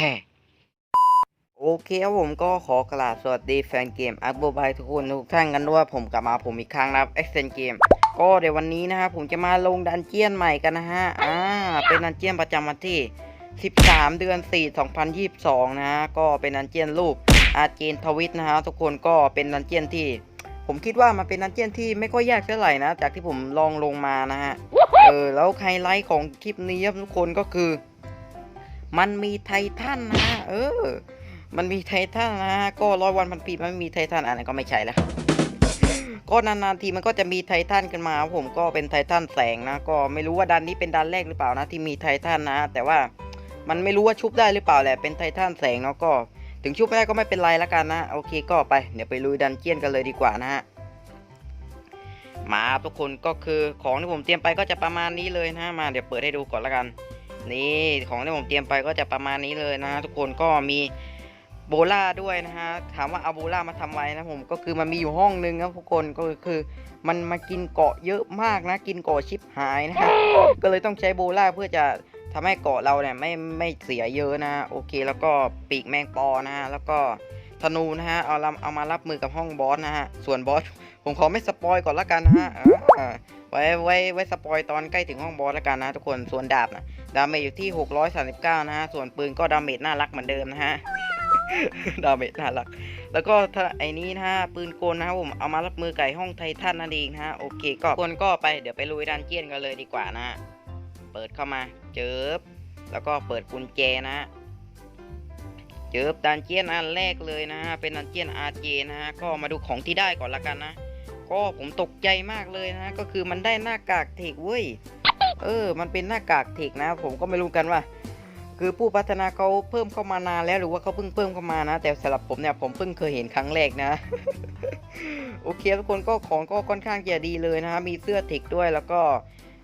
แฮ่โอเคครับผมก็ขอกราบสวัสดีแฟนเกมอัพโบบายทุกคนทุกท่านกันด้วยผมกลับมาผมอีกครั้งนะครับ e x t e n เกมก็เดี๋ยววันนี้นะครับผมจะมาลงดันเจียนใหม่กันนะฮะอ่าเป็นดันเจียนประจำวันที่ 13 เดือน 4 2022 นะฮะก็เป็นดันเจียนรูปอาเจนทวิตนะฮะทุกคนก็เป็นดันเจียนที่ ผมคิดว่ามันเป็นดันเจียนที่ไม่ค่อยยากเท่าไหร่นะ จากที่ผมลองลงมานะฮะเออแล้วไฮไลท์ของคลิปนี้ครับทุกคนก็คือ มันมีไททันนะเออ มันมีไททันนะก็ร้อยวันพันปีมันไม่มีไททันอันนั้นก็ไม่ใช่แล้วก็นานๆทีมันก็จะมีไททันกันมา ผมก็เป็นไททันแสงนะ ก็ไม่รู้ว่าดันนี้เป็นดันแรกหรือเปล่านะที่มีไททันนะ แต่ว่ามันไม่รู้ว่าชุบได้หรือเปล่าแหละเป็นไททันแสงเนาะก็ ถึงชุบไม่ได้ก็ไม่เป็นไรละกันนะ โอเคก็ไปเดี๋ยวไปลุยดันเจียนกันเลยดีกว่านะฮะมาทุกคนก็คือของที่ผมเตรียมไปก็จะประมาณนี้เลยนะมาเดี๋ยวเปิดให้ดูก่อนละกัน นี่ของที่ผมเตรียมไปก็จะประมาณนี้เลยนะทุกคนก็มีโบล่าด้วยนะฮะถามว่าเอาโบล่ามาทำไว้นะผมก็คือมันมีอยู่ห้องนึงครับทุกคนก็คือมันมากินเกาะเยอะมากนะ กินเกาะชิปหายนะฮะก็เลยต้องใช้โบล่าเพื่อจะทำให้เกาะเราเนี่ยไม่ไม่เสียเยอะนะโอเค แล้วก็ปีกแมงปอนะฮะแล้วก็ธนูนะฮะเอาลำเอามารับมือกับห้องบอสนะฮะส่วนบอสผมขอไม่สปอยก่อนละกันนะฮะไว้ไว้ไว้สปอยตอนใกล้ถึงห้องบอสละกันนะ ทุกคนส่วนดาบนะ ดาเมจอยู่ที่ 639 นะฮะ ส่วนปืนก็ดาเมจน่ารักเหมือนเดิมนะฮะ ดาเมจน่ารัก แล้วก็ถ้าไอ้นี้นะฮะ ปืนกลนะครับผม เอามารับมือไก่ห้องไททันนั่นเองนะฮะ โอเค ก็คนก็ไป เดี๋ยวไปลุยดันเจียนกันเลยดีกว่านะฮะ เปิดเข้ามาเจิบแล้วก็เปิดกุญแจนะฮะเจิบดันเจียนอันแรกเลยนะฮะ เป็นดันเจียนอาร์เจนะฮะ ก็มาดูของที่ได้ก่อนละกันนะ ก็ผมตกใจมากเลยนะ ก็คือมันได้หน้ากากเทคเว้ย เออ มันเป็นหน้ากากเทคนะ ผมก็ไม่รู้กันว่า คือผู้พัฒนาเขาเพิ่มเข้ามานานแล้วหรือว่าเขาเพิ่งเพิ่มเข้ามานะ แต่สำหรับผมเนี่ยผมเพิ่งเคยเห็นครั้งแรกนะ โอเคทุกคนก็ของก็ค่อนข้างจะดีเลยนะฮะ มีเสื้อเทคด้วยแล้วก็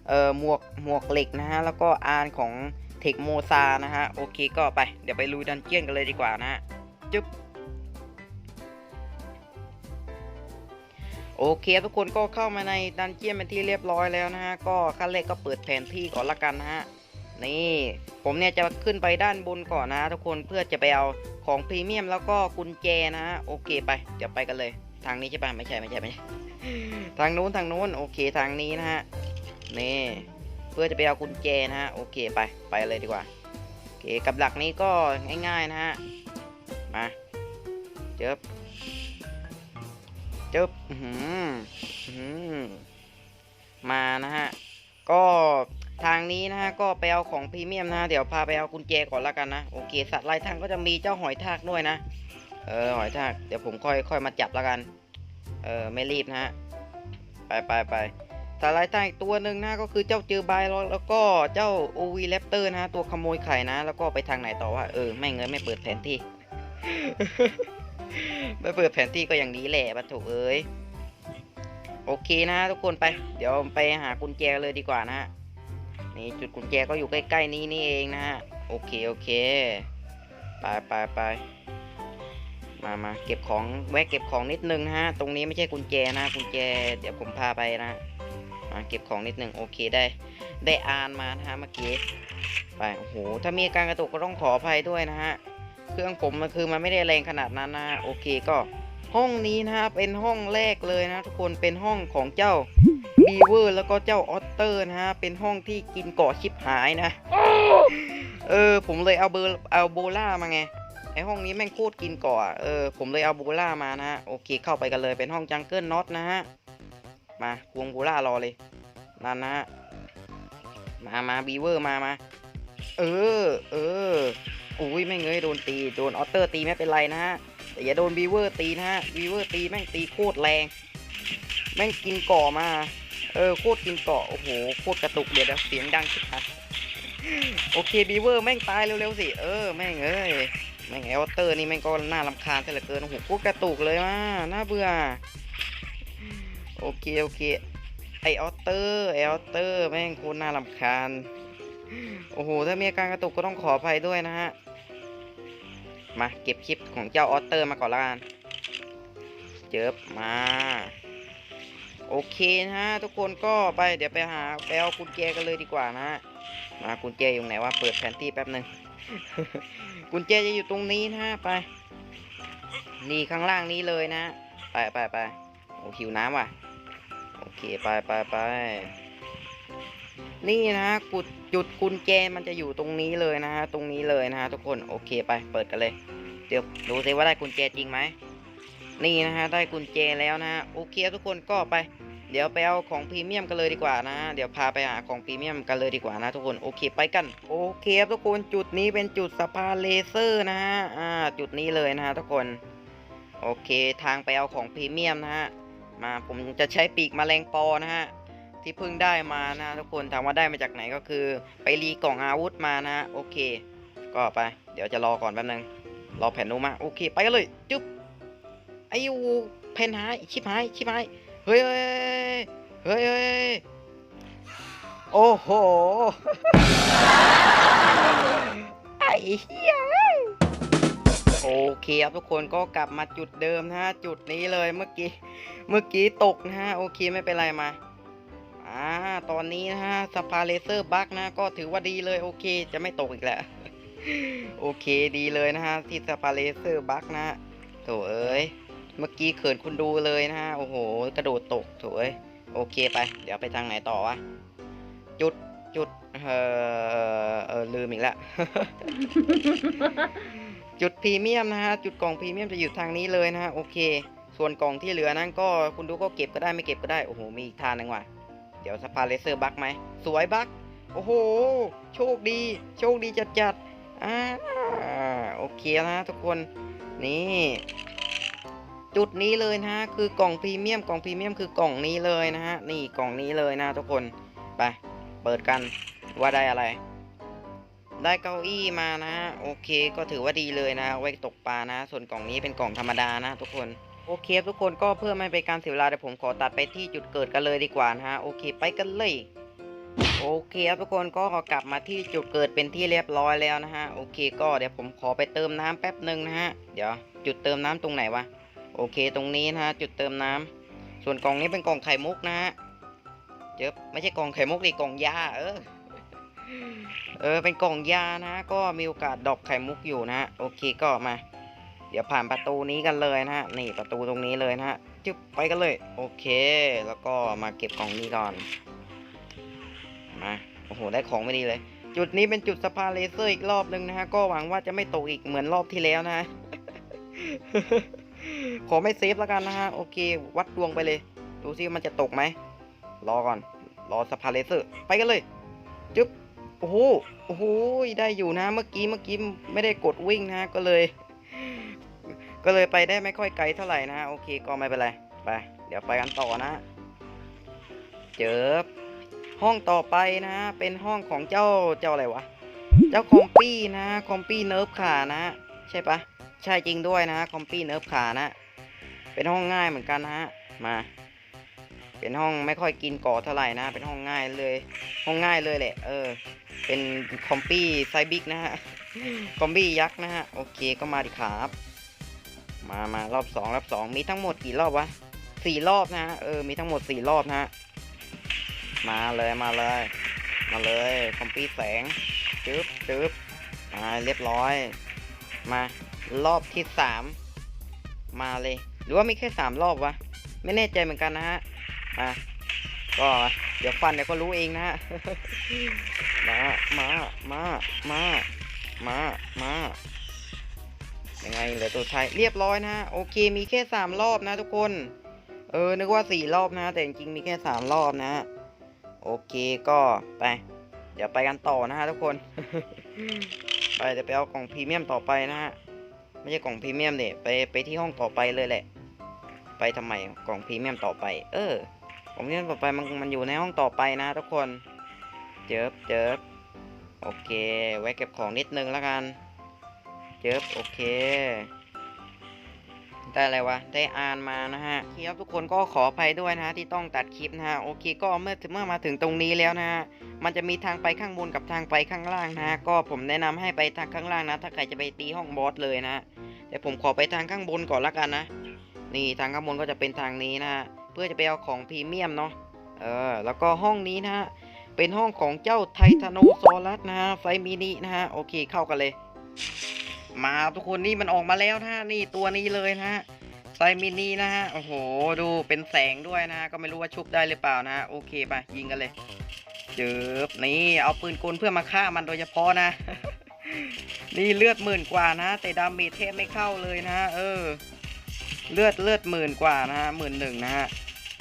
เอ่อหมวกหมวกเหล็กนะฮะ แล้วก็อานของเทคโมซานะฮะ โอเคก็ไป เดี๋ยวไปลุยดันเจียนกันเลยดีกว่านะจึ๊บ โอเคทุกคนก็เข้ามาในดันเจียนเป็นที่เรียบร้อยแล้วนะฮะ ก็ขั้นแรกก็เปิดแผนที่ก่อนละกันนะฮะ นี่ผมเนี่ยจะขึ้นไปด้านบนก่อนนะทุกคนเพื่อจะไปเอาของพรีเมียมแล้วก็กุญแจนะฮะ โอเคไป เดี๋ยวไปกันเลย ทางนี้ใช่ปะไม่ใช่ไม่ใช่ไม่ใช่ทางนู้นทางนู้นโอเคทางนี้นะฮะ นี่ เพื่อจะไปเอากุญแจนะฮะ โอเคไปไปเลยดีกว่า โอเคกับหลักนี้ก็ง่ายๆนะฮะ มา เจิบ จิบมานะฮะ ก็ทางนี้นะฮะ ก็ไปเอาของพรีเมียมนะะเดี๋ยวพาไปเอากุญแจก่อนละกันนะ โอเค สัตว์ลายทางก็จะมีเจ้าหอยทากด้วยนะ เออ หอยทาก เดี๋ยวผมค่อยค่อยมาจับละกัน เออ ไม่รีบนะฮะ ไปไปไปสาลายใต้อีกตัวหนึ่งนะ ก็คือเจ้าเจอบายล็อกแล้วก็เจ้าโอวีแรปเตอร์นะะตัวขโมยไข่นะ แล้วก็ไปทางไหนต่อวะ เออ ไม่เงินไม่เปิดแผนที่ ไม่เปิดแผนที่ก็อย่างนี้แหละปะถูกเอ้ย โอเคนะทุกคนไป เดี๋ยวไปหากุญแจเลยดีกว่านะฮะ นี่จุดกุญแจก็อยู่ใกล้ๆนี้นี่เองนะฮะ โอเคโอเค ไปไปไปมามาเก็บของแวะเก็บของนิดนึงนะฮะ ตรงนี้ไม่ใช่กุญแจนะกุญแจ เดี๋ยวผมพาไปนะมาเก็บของนิดนึงโอเคได้ ได้อ่านมานะฮะเมื่อกี้ ไป โอ้โห ถ้ามีการกระตุกก็ต้องขออภัยด้วยนะฮะ เครื่องผมมันคือมันไม่ได้แรงขนาดนั้นนะโอเคก็ ห้องนี้นะฮะเป็นห้องแรกเลยนะ ทุกคนเป็นห้องของเจ้าบีเวอร์แล้วก็เจ้าออตเตอร์นะฮะเป็นห้องที่กินเกาะชิบหายนะเออผมเลยเอาเบอร์เอาโบล่ามาไงไอห้องนี้แม่งโคตรกินเกาะอะเออผมเลยเอาโบล่ามานะฮะโอเคเข้าไปกันเลยเป็นห้องจังเกิลน็อตนะฮะมาควงโบล่ารอเลยนั่นนะฮะมามาบีเวอร์มามาเออเออ อุ้ยแม่งเอ้ยโดนตีโดนออเตอร์ตีไม่เป็นไรนะฮะแต่อย่าโดนบีเวอร์ตีนะฮะบีเวอร์ตีแม่งตีโคตรแรง แม่งกินเกาะมา เออโคตรกินเกาะโอ้โหโคตรกระตุกเดี๋ยวเดี๋ยวเสียงดังชิบหายโอเคบีเวอร์แม่งตายเร็วๆสิเออแม่งเอ้ยแม่งไออเตอร์นี่แม่งก็น่ารำคาญซะเหลือเกินโอ้โหโคตรกระตุกเลยมาน่าเบื่อโอเคโอเคไอออเตอร์ไอออเตอร์แม่งโคตรน่ารำคาญโอ้โห ถ้ามีอาการกระตุกก็ต้องขออภัยด้วยนะฮะ มาเก็บคลิปของเจ้าออเตอร์มาก่อนละกันเจิบมา โอเคนะฮะทุกคนก็ไปเดี๋ยวไปหาไปเอากุญแจกันเลยดีกว่านะมากุญแจอยู่ไหนวะเปิดแผนที่แป๊บหนึ่งกุญแจจะอยู่ตรงนี้นะฮะไป นี่ข้างล่างนี้เลยนะ ไปไปไปโอ้หิวน้ำว่ะ โอเคไปไปไป นี่นะกุดจุดกุญแจมันจะอยู่ตรงนี้เลยนะฮะตรงนี้เลยนะฮะทุกคนโอเคไปเปิดกันเลย เดี๋ยวดูซิว่าได้กุญแจจริงไหมนี่นะฮะได้กุญแจแล้วนะฮะโอเคทุกคนก็ไป เดี๋ยวไปเอาของพรีเมียมกันเลยดีกว่านะ เดี๋ยวพาไปหาของพรีเมียมกันเลยดีกว่านะทุกคนโอเคไปกันโอเคทุกคนจุดนี้เป็นจุดสะพานเลเซอร์นะฮะอ่าจุดนี้เลยนะฮะทุกคนโอเคทางไปเอาของพรีเมียมนะฮะมาผมจะใช้ปีกแมลงปอนะฮะ ที่เพิ่งได้มานะทุกคนถามว่าได้มาจากไหนก็คือ ไปรีกล่องอาวุธมานะโอเค ก็ไป เดี๋ยวจะรอก่อนแป๊บนึงรอแผ่นนู้มาโอเค ไปกันเลยจุ๊บไอ้ยูเพนหายชิบหายชิบหายเฮ้ยเฮ้ยเฮ้ยเฮ้ยโอ้โหไอ้เหี้ยโอเคครับทุกคนก็กลับมาจุดเดิมนะฮะจุดนี้เลยเมื่อกี้เมื่อกี้ตกนะฮะโอเคไม่เป็นไรมา อ่าตอนนี้นะฮะสปาเลเซอร์บักนะ ก็ถือว่าดีเลยโอเค จะไม่ตกอีกแล้ว โอเคดีเลยนะฮะที่สปาเลเซอร์บักนะโถเอ้ยเมื่อกี้เขินคุณดูเลยนะฮะโอ้โห กระโดดตกโถเอ้ยโอเคไป เดี๋ยวไปทางไหนต่อวะจุดจุดเออเออลืมอีกแล้วจุดพรีเมียมนะฮะจุดกล่องพรีเมียมจะอยู่ทางนี้เลยนะฮะโอเค ส่วนกล่องที่เหลือนั้นก็คุณดูก็เก็บก็ได้ไม่เก็บก็ได้โอ้โหมีอีกทางหนึ่งว่ะ ดี๋ยวสปาเลเซอร์บักไหม สวยบักโอ้โห โชคดี โชคดีจัดจัดอ่าโอเคนะทุกคน นี่ จุดนี้เลยนะฮะ คือกล่องพรีเมียม กล่องพรีเมียมคือกล่องนี้เลยนะฮะ นี่กล่องนี้เลยนะทุกคน ไป เปิดกัน ว่าได้อะไร ได้เก้าอี้มานะฮะ โอเค ก็ถือว่าดีเลยนะ ไว้ตกปลานะ ส่วนกล่องนี้เป็นกล่องธรรมดานะทุกคน โอเคทุกคนก็เพื่อไม่เป็นการเสียเวลาเดี๋ยวผมขอตัดไปที่จุดเกิดกันเลยดีกว่านะฮะโอเคไปกันเลยโอเคครับทุกคนก็กลับมาที่จุดเกิดเป็นที่เรียบร้อยแล้วนะฮะโอเคก็เดี๋ยวผมขอไปเติมน้ำแป๊บหนึ่งนะฮะเดี๋ยวจุดเติมน้ำตรงไหนวะโอเคตรงนี้นะฮะจุดเติมน้ำส่วนกล่องนี้เป็นกล่องไข่มุกนะฮะเจอไม่ใช่กล่องไข่มุกดิกล่องยาเออเออเป็นกล่องยานะก็มีโอกาสดอปไข่มุกอยู่นะฮะโอเคก็มา เดี๋ยวผ่านประตูนี้กันเลยนะฮะ นี่ประตูตรงนี้เลยนะฮะ จึ๊บไปกันเลย โอเค แล้วก็มาเก็บกล่องนี้ก่อน มา โอ้โห ได้ของไม่ดีเลย จุดนี้เป็นจุดสะพานเลเซอร์อีกรอบหนึ่งนะฮะ ก็หวังว่าจะไม่ตกอีกเหมือนรอบที่แล้วนะฮะ ขอไม่เซฟแล้วกันนะฮะ โอเค วัดดวงไปเลย ดูซิมันจะตกไหม รอก่อน รอสะพานเลเซอร์ ไปกันเลย จึ๊บ โอ้โห โอ้โห ได้อยู่นะ เมื่อกี้ เมื่อกี้ไม่ได้กดวิ่งนะ ก็เลย ก็เลยไปได้ไม่ค่อยไกลเท่าไหร่นะโอเคก็ไม่เป็นไรไป เดี๋ยวไปกันต่อนะ เจอห้องต่อไปนะ เป็นห้องของเจ้าเจ้าอะไรวะ เจ้าคอมปี้นะคอมปี้เนิร์ฟขานะ ใช่ปะใช่จริงด้วยนะคอมปี้เนิร์ฟขานะ เป็นห้องง่ายเหมือนกันนะฮะมา เป็นห้องไม่ค่อยกินก่อเท่าไหร่นะ เป็นห้องง่ายเลย ห้องง่ายเลยแหละ เออ เป็นคอมปี้ไซบิกนะฮะคอมบี้ยักษ์นะฮะโอเคก็มาดิครับ มามารอบสองรอบสองมีทั้งหมดกี่รอบวะสี่รอบนะฮะเออมีทั้งหมดสี่รอบนะฮะมาเลยมาเลย มาเลยคอมปี้แสงจึ๊บจึ๊บมาเรียบร้อย มารอบที่สามมาเลย หรือว่ามีแค่สามรอบวะไม่แน่ใจเหมือนกันนะฮะอะก็เดี๋ยวฟันเดี๋ยวก็รู้เองนะฮะมามามามามามา ยังไงเหลือตัวท้ายเรียบร้อยนะฮะโอเคมีแค่สามรอบนะทุกคน เออนึกว่าสี่รอบนะ แต่จริงๆมีแค่สามรอบนะโอเคก็ไป เดี๋ยวไปกันต่อนะฮะทุกคน ไปเดี๋ยวไปเอากล่องพรีเมียมต่อไปนะฮะไม่ใช่กล่องพรีเมียมเด็ไปไปที่ห้องต่อไปเลยแหละ ไปทำไมกล่องพรีเมียมต่อไป เออกล่องพรีเมียมต่อไปมันมันอยู่ในห้องต่อไปนะ ทุกคน เจิบเจิบโอเค ไว้เก็บของนิดนึงแล้วกัน จิบโอเค ได้อะไรวะ ได้อ่านมานะฮะครับทุกคนก็ขออภัยด้วยนะฮะที่ต้องตัดคลิปนะฮะโอเคก็เมื่อเมื่อมาถึงตรงนี้แล้วนะฮะมันจะมีทางไปข้างบนกับทางไปข้างล่างนะฮะก็ผมแนะนำให้ไปทางข้างล่างนะ ถ้าใครจะไปตีห้องบอสเลยนะแต่ผมขอไปทางข้างบนก่อนละกันนะ นี่ทางข้างบนก็จะเป็นทางนี้นะฮะเพื่อจะไปเอาของพรีเมียมเนาะเออแล้วก็ห้องนี้นะฮะเป็นห้องของเจ้าไททานโนซอรัสนะฮะไซมินินะฮะโอเคเข้ากันเลย มาทุกคนนี่มันออกมาแล้วนะนี่ตัวนี้เลยนะฮะไซมินีนะฮะโอ้โหดูเป็นแสงด้วยนะก็ไม่รู้ว่าชุบได้หรือเปล่านะโอเคไปยิงกันเลยเจิบนี่เอาปืนกลเพื่อมาฆ่ามันโดยเฉพาะนะ นี่เลือดหมื่นกว่านะ แต่ดาเมจเทพไม่เข้าเลยนะ เออ เลือดเลือดหมื่นกว่านะฮะหมื่นหนึ่งนะฮะ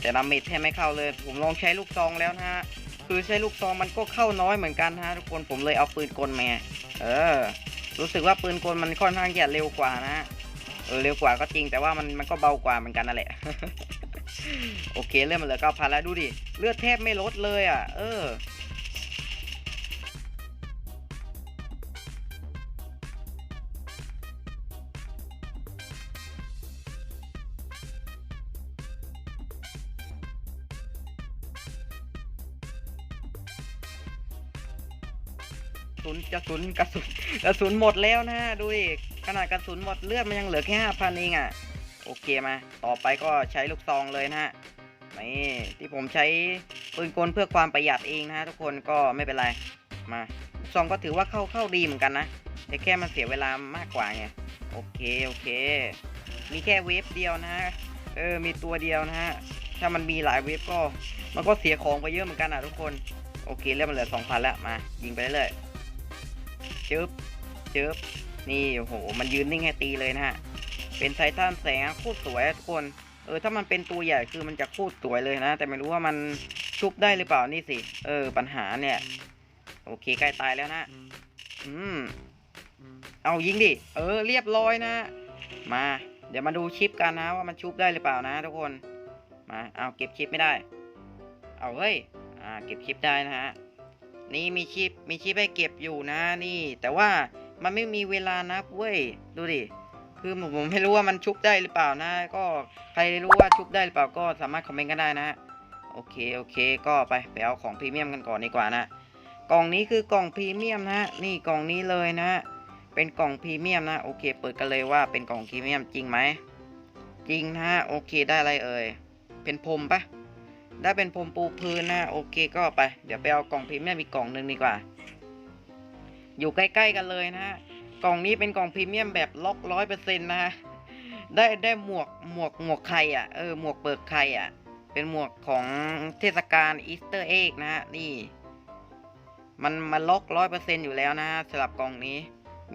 แต่ดาเมจแทบไม่เข้าเลย ผมลองใช้ลูกซองแล้วนะฮะคือใช้ลูกซองมันก็เข้าน้อยเหมือนกันนะฮะทุกคนผมเลยเอาปืนกลมาเออ รู้สึกว่าปืนกลมันค่อนข้างจะเร็วกว่านะฮะเออเร็วกว่าก็จริงแต่ว่ามันมันก็เบากว่าเหมือนกันนั่นแหละ โอเคเลือดมาเหลือเก้าพันแล้วดูดิ เลือดแทบไม่ลดเลยอะ เออ กระสุนกระสุนกระสุนหมดแล้วนะดูดิขนาดกระสุนหมดเลือดมันยังเหลือแค่ห้าพันเองอะโอเคมาต่อไปก็ใช้ลูกซองเลยนะฮะนี่ที่ผมใช้ปืนกลเพื่อความประหยัดเองนะฮะทุกคนก็ไม่เป็นไรมาลูกซองก็ถือว่าเข้าเข้าดีเหมือนกันนะแต่แค่มันเสียเวลามากกว่าไงโอเคโอเค มีแค่เวฟเดียวนะฮะเออมีตัวเดียวนะฮะถ้ามันมีหลายเวฟก็มันก็เสียของไปเยอะเหมือนกันอะทุกคนโอเคเริ่มมันเหลือสองพันแล้วมายิงไปเรื่อย ๆจึ๊บจึ๊บนี่โอ้โห มันยืนนิ่งให้ตีเลยนะฮะ เป็นไททันแสงโคตรสวยทุกคน เออ ถ้ามันเป็นตัวใหญ่คือมันจะโคตรสวยเลยนะ แต่ไม่รู้ว่ามันชุบได้หรือเปล่านี่สิ เออ ปัญหาเนี่ย โอเคใกล้ตายแล้วนะ อืม เอายิงดิ เออ เรียบร้อยนะ มา เดี๋ยวมาดูชิปกันนะว่ามันชุบได้หรือเปล่านะทุกคน มา เอาเก็บชิปไม่ได้ เอาเฮ้ย อ่า เก็บชิปได้นะฮะ นี่มีชิปมีชิปให้เก็บอยู่นะนี่ แต่ว่ามันไม่มีเวลานับเว้ยดูดิคือผมผมไม่รู้ว่ามันชุบได้หรือเปล่านะ ก็ใครรู้ว่าชุบได้หรือเปล่าก็สามารถคอมเมนต์กันได้นะโอเคโอเค ก็ไปไปเอาของพรีเมียมกันก่อนดีกว่านะกล่องนี้คือกล่องพรีเมียมนะนี่กล่องนี้เลยนะ เป็นกล่องพรีเมียมนะโอเค เปิดกันเลยว่าเป็นกล่องพรีเมียมจริงไหมจริงนะโอเคได้อะไรเอ่ยเป็นพรมปะ ได้เป็นพรมปูพื้นนะโอเคก็ไป เดี๋ยวไปเอากล่องพรีเมียมอีกกล่องหนึ่งดีกว่า อยู่ใกล้ๆกันเลยนะฮะกล่องนี้เป็นกล่องพรีเมียมแบบล็อกร้อยเปอร์เซ็นต์นะฮะได้ได้หมวกหมวกหมวกไข่อะเออหมวกเปิดไข่อะ เป็นหมวกของเทศกาลอีสเตอร์เอ็กนะฮะนี่ มันมันล็อกร้อยเปอร์เซ็นต์อยู่แล้วนะสำหรับกล่องนี้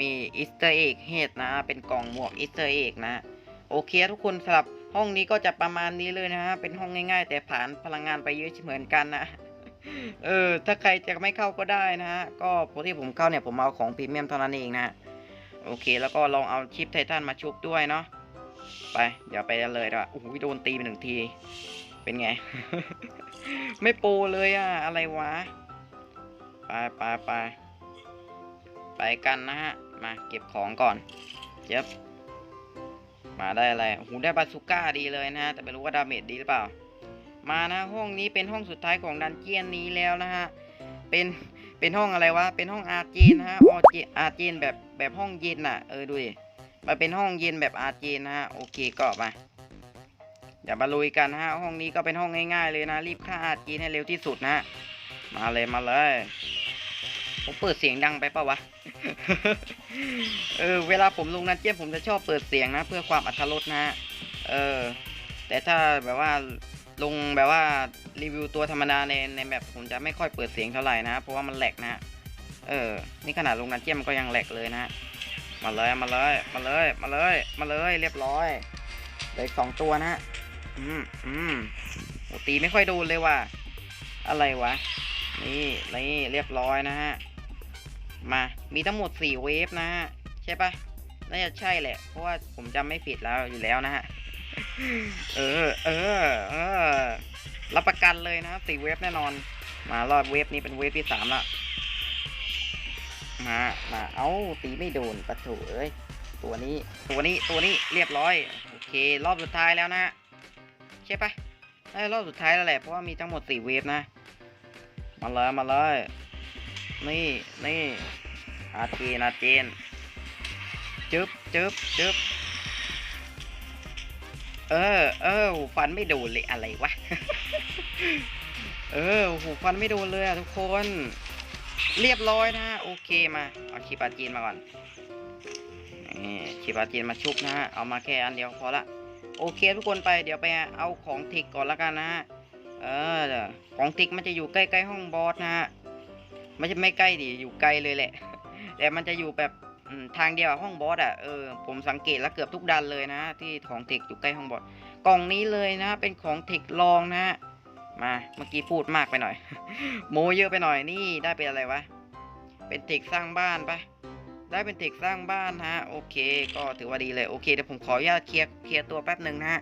มีอีสเตอร์เอ็กเฮดนะ เป็นกล่องหมวกอีสเตอร์เอ็กนะ โอเคทุกคนสำหรับ ห้องนี้ก็จะประมาณนี้เลยนะฮะ เป็นห้องง่าย ๆ แต่ผ่านพลังงานไปเยอะเหมือนกันนะ เออ ถ้าใครจะไม่เข้าก็ได้นะฮะ ก็พอที่ผมเข้าเนี่ยผมเอาของพรีเมียมเท่านั้นเองนะโอเค แล้วก็ลองเอาชิปไททันมาชุบด้วยเนาะ ไป เดี๋ยวไปเลยดีกว่าโอ้โหโดนตีไปหนึ่งที เป็นไง ไม่โปรเลยอะอะไรวะ ไปไปไปไปกันนะฮะ มาเก็บของก่อนเจ็บ มาได้อะไรโอ้โหได้บาซูก้าดีเลยนะฮะ แต่ไม่รู้ว่าดาเมจดีหรือเปล่า มานะห้องนี้เป็นห้องสุดท้ายของดันเจียนนี้แล้วนะฮะ เป็น เป็นห้องอะไรวะ เป็นห้องอาร์จีนนะฮะออเจอาร์จีนแบบแบบห้องเย็นอะ เออดูดิ มันเป็นห้องเย็นแบบอาร์จีนนะฮะ โอเคก็มา เดี๋ยวมาลุยกันนะฮะ ห้องนี้ก็เป็นห้องง่ายๆเลยนะ รีบฆ่าอาร์จีนให้เร็วที่สุดนะฮะ มาเลยมาเลย ผมเปิดเสียงดังไปปะวะ เออเวลาผมลงนันเจียนผมจะชอบเปิดเสียงนะ เพื่อความอัธรสนะฮะเออ แต่ถ้าแบบว่าลงแบบว่ารีวิวตัวธรรมดาในในแบบผมจะไม่ค่อยเปิดเสียงเท่าไหร่นะเพราะว่ามันแหลกนะฮะเออ นี่ขนาดลงนันเจียนมันก็ยังแหลกเลยนะมาเลยมาเลยมาเลยมาเลยมาเลยเรียบร้อยเหลืออีกสองตัวนะอืมอืมตีไม่ค่อยโดนเลยว่ะอะไรวะนี่นี่เรียบร้อยนะฮะ มา มีทั้งหมดสี่เวฟนะฮะ ใช่ปะน่าจะใช่แหละ เพราะว่าผมจำไม่ผิดแล้วอยู่แล้วนะฮะ เออ เออ เออ รับประกันเลยนะสี่เวฟแน่นอน มารอบเวฟนี้เป็นเวฟที่สามละมา มา เอาตีไม่โดนปะโถเอ้ย ตัวนี้ ตัวนี้ ตัวนี้ เรียบร้อย โอเค รอบสุดท้ายแล้วนะ ใช่ปะได้รอบสุดท้ายแล้วแหละ เพราะว่ามีทั้งหมดสี่เวฟนะ มาเลย มาเลย นี่นี่อาเจนอาเจนจึ๊บจึ๊บจึ๊บเออเออหูฟันไม่โดนเลยอะไรวะ เออหูฟันไม่โดนเลยอะทุกคน เรียบร้อยนะโอเคมาเอาชีปาจีนมาก่อนนี่ชีปาจีนมาชุบนะฮะเอามาแค่อันเดียวพอละโอเคทุกคนไปเดี๋ยวไปเอาของทิกก่อนละกันนะฮะเออของทิกมันจะอยู่ใกล้ๆห้องบอสนะฮะ ไม่ใช่ไม่ใกล้ดิอยู่ไกลเลยแหละ แต่มันจะอยู่แบบทางเดียวห้องบอสอะเออผมสังเกตแล้วเกือบทุกดันเลยนะ ที่ของทิกอยู่ใกล้ห้องบอสกล่องนี้เลยนะ เป็นของทิกลองนะฮะมาเมื่อกี้พูดมากไปหน่อย โมเยอะไปหน่อยนี่ได้เป็นอะไรวะเป็นเทคสร้างบ้านปะได้เป็นเทคสร้างบ้านฮะโอเค ก็ถือว่าดีเลยโอเคเดี๋ยวผมขออนุญาตเคลียร์เคลียร์ตัวแป๊บหนึ่งนะฮะ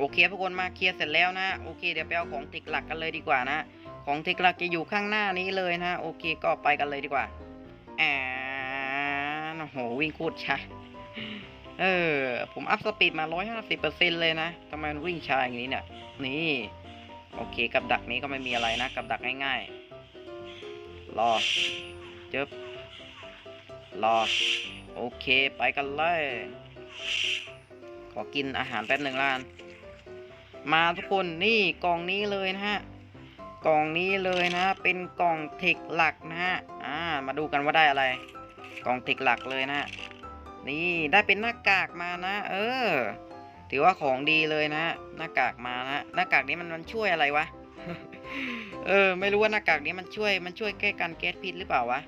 โอเคทุกคนมาเคลียร์เสร็จแล้วนะโอเคเดี๋ยวไปเอาของเทคหลักกันเลยดีกว่านะ ของเทคหลักจะอยู่ข้างหน้านี้เลยนะโอเคก็ไปกันเลยดีกว่าแอนโอ้โหวิ่งโคตรช้าเออผมอัพสปีดมา 150%เลยนะทำไมมันวิ่งช้าอย่างนี้เนี่ย นี่โอเคกับดักนี้ก็ไม่มีอะไรนะ กับดักง่ายๆ รอเจ็บรอ โอเคไปกันเลย ขอกินอาหารแป๊บหนึ่งล้าน มาทุกคนนี่กล่องนี้เลยนะฮะกล่องนี้เลยนะ เป็นกล่องเทคหลักนะฮะอ่ามาดูกันว่าได้อะไร กล่องเทคหลักเลยนะ นี่ได้เป็นหน้ากากมานะ เออ ถือว่าของดีเลยนะหน้ากากมานะหน้ากากนี้มันมันช่วยอะไรวะเออ ไม่รู้ว่าหน้ากากนี้มันช่วยมันช่วยแก้การแก๊สพิษหรือเปล่าวะ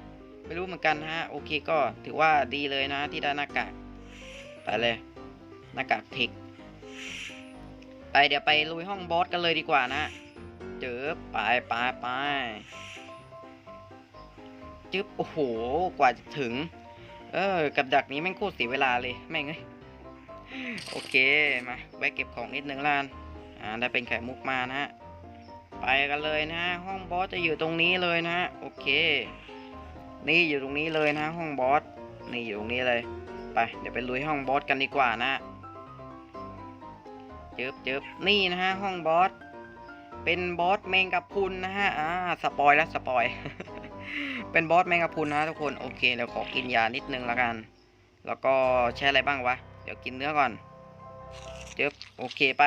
ไม่รู้เหมือนกันฮะโอเคก็ถือว่าดีเลยนะที่ได้หน้ากากไปเลยหน้ากากเทค ไปเดี๋ยวไปลุยห้องบอสกันเลยดีกว่านะเจอไปไปไปจึ๊บโอ้โหกว่าจะถึง เออกับดักนี้แม่งโคตรเสียเวลาเลยแม่งเอ้ยโอเคมาแวะเก็บของนิดนึงล้านอ่าได้เป็นไข่มุกมานะฮะไปกันเลยนะฮะห้องบอสจะอยู่ตรงนี้เลยนะฮะโอเค นี่อยู่ตรงนี้เลยนะห้องบอสนี่อยู่ตรงนี้เลย ไปเดี๋ยวไปลุยห้องบอสกันดีกว่านะ เจิบเจิบนี่นะฮะห้องบอส เป็นบอสแมงกะพุนนะฮะ อ่า สปอยแล้วสปอย เป็นบอสแมงกะพุนนะทุกคน โอเคเดี๋ยวขอกินยานิดนึงละกัน แล้วก็ใช้อะไรบ้างวะ เดี๋ยวกินเนื้อก่อน เจ็บโอเคไป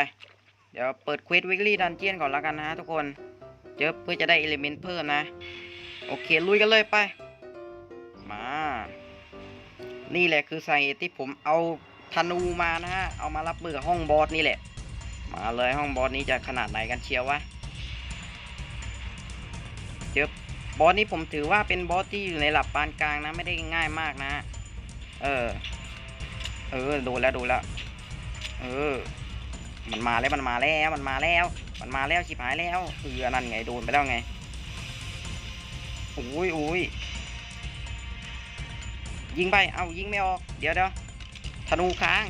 เดี๋ยวเปิดเควสวิกลี่ดันเจียนก่อนละกันนะทุกคน เจ็บเพื่อจะได้เอลิเมนต์เพิ่มนะ โอเคลุยกันเลยไป มา นี่แหละคือสาเหตุที่ผมเอาธนูมานะฮะ เอามารับมือกับห้องบอสนี่แหละ มาเลยห้องบอสนี้จะขนาดไหนกันเชียววะเจ็บบอสนี้ผมถือว่าเป็นบอสที่อยู่ในหลับปานกลางนะ ไม่ได้ง่ายมากนะ เออ เออดนแล้วดนแล้ว เออ มันมาแล้วมันมาแล้วมันมาแล้ว มันมาแล้วชิบหายแล้วเออนั่นไงโดนไปแล้วไงอุ้ยอุ้ยยิงไป เอายิงไม่ออก เดี๋ยวเดี๋ยวธนูค้าง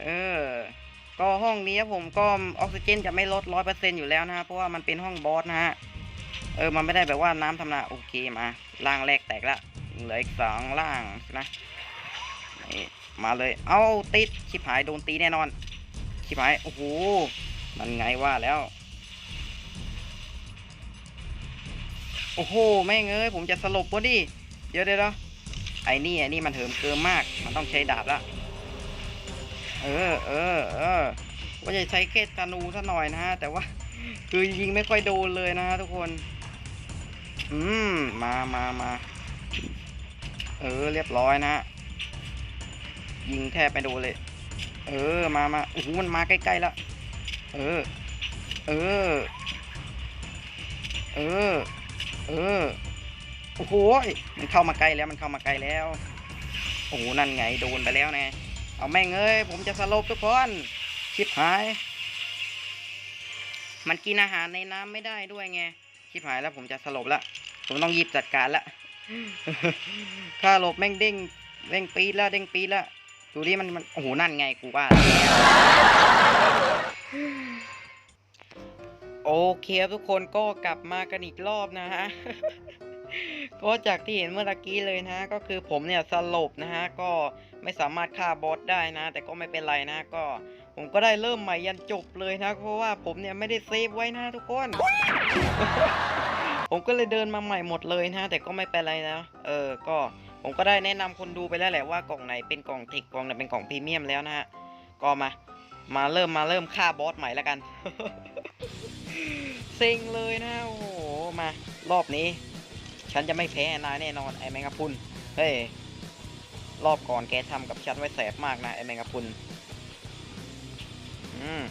เออ ก็ห้องนี้ผมก็ออกซิเจนจะไม่ลดร้อยเปอร์เซ็นอยู่แล้วนะฮะเพราะว่ามันเป็นห้องบอสนะฮะเออมันไม่ได้แบบว่าน้ำทำนาโอเคมาล่างแรกแตกละเหลืออีกสองล่างนะนี่มาเลยเอาติดชิบหายโดนตีแน่นอน ชิบหายโอ้โหมันไงว่าแล้ว โอ้โหแม่งเอ้ยผมจะสลบวะดิเดี๋ยวเดี๋ยวไอ้นี่ไอ้นี่มันเหิมเกินมาก มันต้องใช้ดาบละ เออเออเออว่าจะใช้แค่ธนูซะหน่อยนะฮะ แต่ว่า คือยิงไม่ค่อยโดนเลยนะฮะทุกคน อืม มามามาเออ เรียบร้อยนะ ยิงแทบไม่โดนเลย เออ มามาโอ้โหมันมาใกล้ๆแล้ว เออ เออ เออ เออ โอ้โหยมันเข้ามาใกล้แล้ว มันเข้ามาใกล้แล้ว โอ้โห นั่นไง โดนไปแล้วแน่ เอาแม่งเอ้ย ผมจะสลบทุกคนชิบหาย มันกินอาหารในน้ำไม่ได้ด้วยไงชิบหายแล้วผมจะสลบละผมต้องหยิบจัดการละถ้าหลบแม่งเด้งเด้งปีดล้วเด้งปีดล้วดูดิมันมันโอ้โหนั่นไงกูว่า โอเคครับทุกคนก็กลับมากันอีกรอบนะฮะ ก็จากที่เห็นเมื่อตะกี้เลยนะ ก็คือผมเนี่ยสลบนะฮะ ก็ไม่สามารถฆ่าบอสได้นะ แต่ก็ไม่เป็นไรนะก็ ผมก็ได้เริ่มใหม่ยันจบเลยนะ เพราะว่าผมเนี่ยไม่ได้เซฟไว้นะทุกคน ผมก็เลยเดินมาใหม่หมดเลยนะ แต่ก็ไม่เป็นไรนะ เออ ก็ผมก็ได้แนะนำคนดูไปแล้วแหละว่ากล่องไหนเป็นกล่องเทคกล่องไหนเป็นกล่องพรีเมียมแล้วนะฮะ ก็มา มาเริ่มมาเริ่มฆ่าบอสใหม่แล้วกัน เซ็งเลยนะโอ้โหมารอบนี้ ฉันจะไม่แพ้นายแน่นอนไอ้แมงกะพุน เฮ้ย รอบก่อนแกทำกับฉันไว้แสบมากนะไอ้แมงกะพุน อืม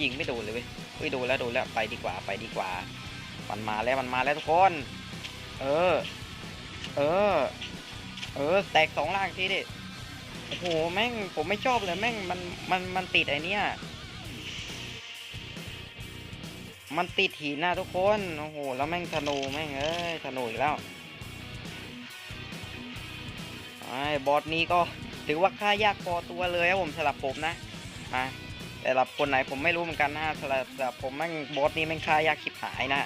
ยิงไม่โดนเลยเว้ยเฮ้ยโดนแล้วโดนแล้วไปดีกว่าไปดีกว่า มันมาแล้วมันมาแล้วทุกคน เออ เออ เออ แตกสองล่างทีดิ โอ้โห แม่งผมไม่ชอบเลยแม่งมันมันมันติดไอเนี้ย มันติดหินนะทุกคน โอ้โห แล้วแม่งธนูแม่งเอ้ยธนูอีกแล้วไอ้บอสนี้ก็ถือว่าค่ายากพอตัวเลยครับผมสำหรับผมนะมาแต่หรับคนไหนผมไม่รู้เหมือนกันนะสำหรับสำหรับผมแม่งบอสนี้แม่งค่ายากชิบหายนะ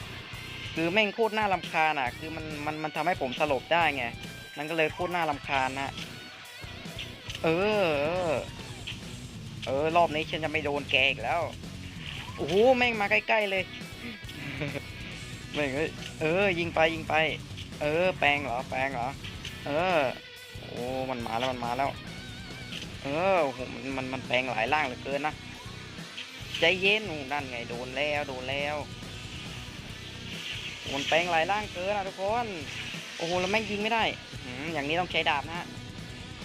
คือแม่งโคตรน่ารำคาญอะ คือมันมันมันทำให้ผมสลบได้ไงมันก็เลยโคตรน่ารำคาญนะเออ เออ รอบนี้ฉันจะไม่โดนแกอีกแล้ว โอ้โหแม่งมาใกล้ๆเลยแม่งเอ้ยเออ ยิงไปยิงไป เออ แปลงเหรอแปลงเหรอ เออโอ้มันมาแล้วมันมาแล้ว เออโอ้โหมันมันมันแปลงหลายร่างเหลือเกินนะใจเย็นนู่นนั่นไงโดนแล้วโดนแล้วโอ้มันแปลงหลายร่างเกินนะทุกคนโอ้โหแล้วแม่งยิงไม่ได้อืมอย่างนี้ต้องใช้ดาบนะฮะ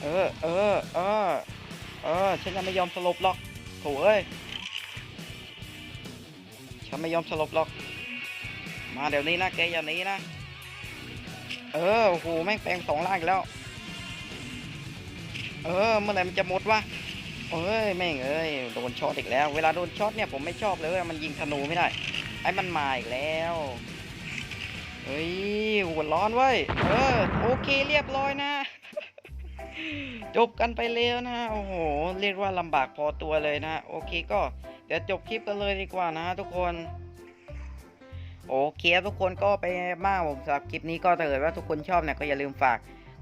เออเออเออเออฉันจะไม่ยอมสลบหรอกโถ่เอ้ย ฉันไม่ยอมสลบหรอก มาเดี๋ยวนี้นะแกอย่าหนี้นะ เออโอ้โหแม่งแปลงสองล่างอีกแล้ว เออเมื่อไหร่มันจะหมดวะเอ้ยแม่งเอ้ยโดนช็อตอีกแล้ว เวลาโดนช็อตเนี่ยผมไม่ชอบเลยเว้ยมันยิงธนูไม่ได้ไอ้มันมาอีกแล้วเฮ้ยหัวร้อนเว้ยเออโอเคเรียบร้อยนะจบกันไปแล้วนะโอ้โห เรียกว่าลำบากพอตัวเลยนะ โอเคก็ เดี๋ยวจบคลิปกันเลยดีกว่านะทุกคน โอเคทุกคนก็ไปมากผมสำหรับคลิปนี้ก็ถ้าเกิดว่าทุกคนชอบเนี่ยก็อย่าลืมฝาก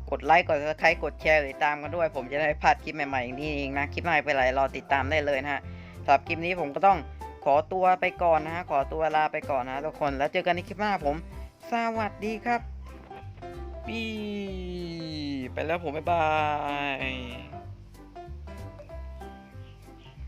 กดไลค์กด subscribe กดแชร์หรือตามกันด้วย ผมจะได้พลาดคลิปใหม่ๆอย่างนี้เองนะคลิปใหม่ไปนไรรอติดตามได้เลยนะฮะสำหรับคลิปนี้ผมก็ต้องขอตัวไปก่อนนะฮะขอตัวลาไปก่อนนะทุกคนแล้วเจอกันในคลิปหน้าผม สวัสดีครับปีไปแล้วผมบ๊ายบาย